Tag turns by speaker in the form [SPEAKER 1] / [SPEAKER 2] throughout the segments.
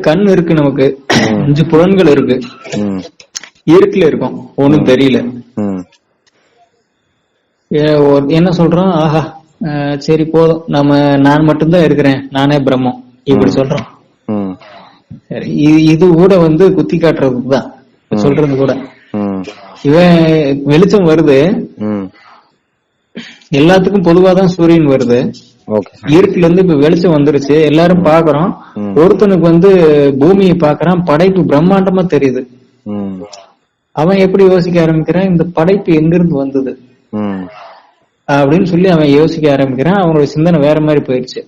[SPEAKER 1] கண் இருக்கு நமக்கு. அஞ்சு புலன்கள் இருக்கு.
[SPEAKER 2] ம்.
[SPEAKER 1] இருட்டுல இருக்கும். ஒண்ணும் தெரியல. என்ன சொல்றோம்? ஆஹா. சரி போதும். நம்ம நான் மட்டும்தான் இருக்கிறேன். நானே பிரம்மம். இப்படி சொல்றோம். இது- கூட வந்து குத்தி காட்டுறதுக்கு தான். சொல்றது கூட. இவன் வெளிச்சம் வருது. எல்லாத்துக்கும் பொதுவா தான் சூரியன் வருது. இருட்டுல இருந்து இப்ப வெளிச்சம் வந்துருச்சு. எல்லாரும் பாக்குறோம். ஒருத்தனுக்கு வந்து பூமியை பாக்குறான். படைப்பு பிரம்மாண்டமா தெரியுது. அவன் எப்படி யோசிக்க ஆரம்பிக்கிறான்? இந்த படைப்பு எங்கிருந்து வந்தது? அப்படின்னு சொல்லி அவன் யோசிக்க ஆரம்பிக்கிறான். அவனோட சிந்தனை வேற மாதிரி போயிடுச்சு.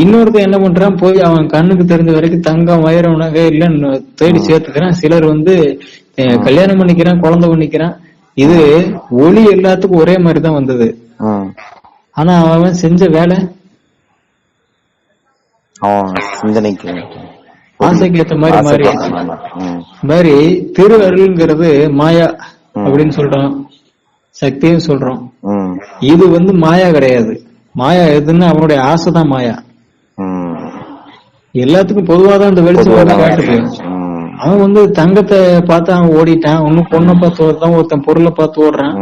[SPEAKER 1] இன்னொருத்தன் என்ன பண்றான்? போய் அவன் கண்ணுக்கு தெரிஞ்ச வரைக்கும் தங்கம் வைரம் நகை இல்லன்னு தேடி சேர்த்துக்கிறான். சிலர் வந்து கல்யாணம் பண்ணிக்கிறான் குழந்தை பண்ணிக்கிறான். இது ஒளி எல்லாத்துக்கும் ஒரே மாதிரி தான் வந்தது ஆனா அவன் செஞ்ச வேலை
[SPEAKER 2] சிந்தனைக்கு
[SPEAKER 1] ஆசைக்கு ஏத்த மாதிரி மாறி. மாதிரி திரு அருள்ங்கிறது மாயா அப்படின்னு சொல்றோம். சக்தியும் சொல்றோம். இது வந்து மாயா கிடையாது. மாயா எதுன்னு அவனுடைய ஆசை தான் மாயா எல்லாத்துக்கும் பொதுவா தான் இந்த வெளிச்சம் காட்டுது. அவன் வந்து தங்கத்தை பார்த்து அவன் ஓடிட்டான். ஒன்னும் பொண்ணை பார்த்து ஓடுறான் ஒருத்தன் பொருளை பார்த்து ஓடுறான்.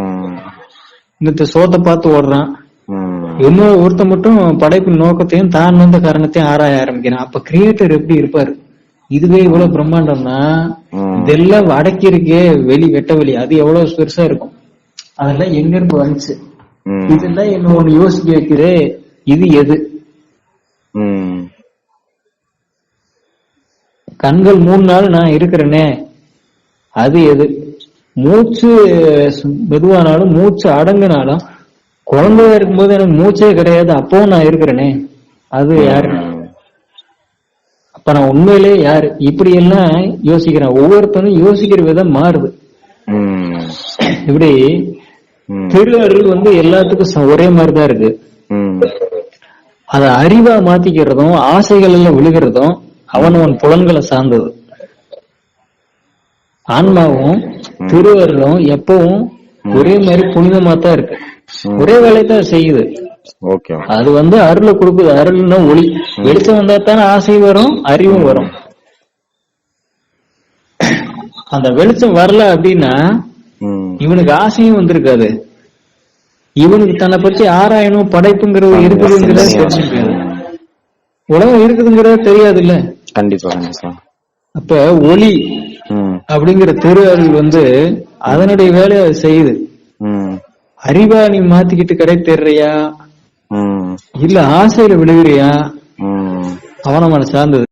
[SPEAKER 1] இன்னொருத்த சோத்தை பார்த்து ஓடுறான். இன்னொரு ஒருத்தன் மட்டும் படைப்பின் நோக்கத்தையும் தான் வந்த காரணத்தையும் ஆராய ஆரம்பிக்கிறான். அப்ப கிரியேட்டர் எப்படி இருப்பாரு? இதுவே இவ்வளவு பிரம்மாண்டம்னா. இதெல்லாம் அடக்கி இருக்கே வெளி வெட்ட வெளி. அது எவ்வளவு பெருசா இருக்கும்? அதெல்லாம் எங்க இருந்து வந்துச்சு இதெல்லாம் என்ன ஒண்ணு யோசிக்க வைக்கிறே இது எது? கண்கள் மூணு நாள் நான் இருக்கிறேனே. அது எது? மூச்சு மெதுவானாலும் மூச்சு அடங்குனாலும் குழந்தையா இருக்கும்போது எனக்கு மூச்சே கிடையாது. அப்பவும் நான் இருக்கிறேனே. அது யாரு? அப்ப நான் உண்மையிலே யாரு? இப்படி எல்லாம் யோசிக்கிறேன்? ஒவ்வொருத்தனும் யோசிக்கிற விதம் மாறுது. இப்படி திரு அருள் வந்து எல்லாத்துக்கும் ஒரே மாதிரிதான் இருக்கு. அத அறிவா மாத்திக்கிறதும் ஆசைகள் எல்லாம் விழுகிறதும் அவனவன் புலன்களை சார்ந்தது. ஆன்மாவும் திருவருளும் எப்பவும் ஒரே மாதிரி புனிதமா தான் இருக்கு. ஒரே வேலையை தான் செய்யுது அது வந்து அருளை கொடுக்குது. அருள்னா ஒளி. வெளிச்சம் வந்தா தானே ஆசை வரும் அறிவும் வரும். அந்த வெளிச்சம் வரல அப்படின்னா இவனுக்கு ஆசையும் வந்திருக்காது. இவனுக்கு தன்னை பற்றி ஆராயணும் படைப்புங்கிறது இருக்குதுங்கிறத தெரிஞ்சுக்காது உலகம் இருக்குதுங்கிறது தெரியாது இல்ல
[SPEAKER 2] கண்டிப்பா.
[SPEAKER 1] அப்ப ஒளி அப்படிங்கிற திரு அருள் வந்து அதனுடைய வேலையை செய்யுது. அறிவா நீ மாத்திக்கிட்டு கடை தேடுறியா
[SPEAKER 2] ம்.
[SPEAKER 1] இல்ல ஆசையில விழுகிறியா? அவன மன சார்ந்தது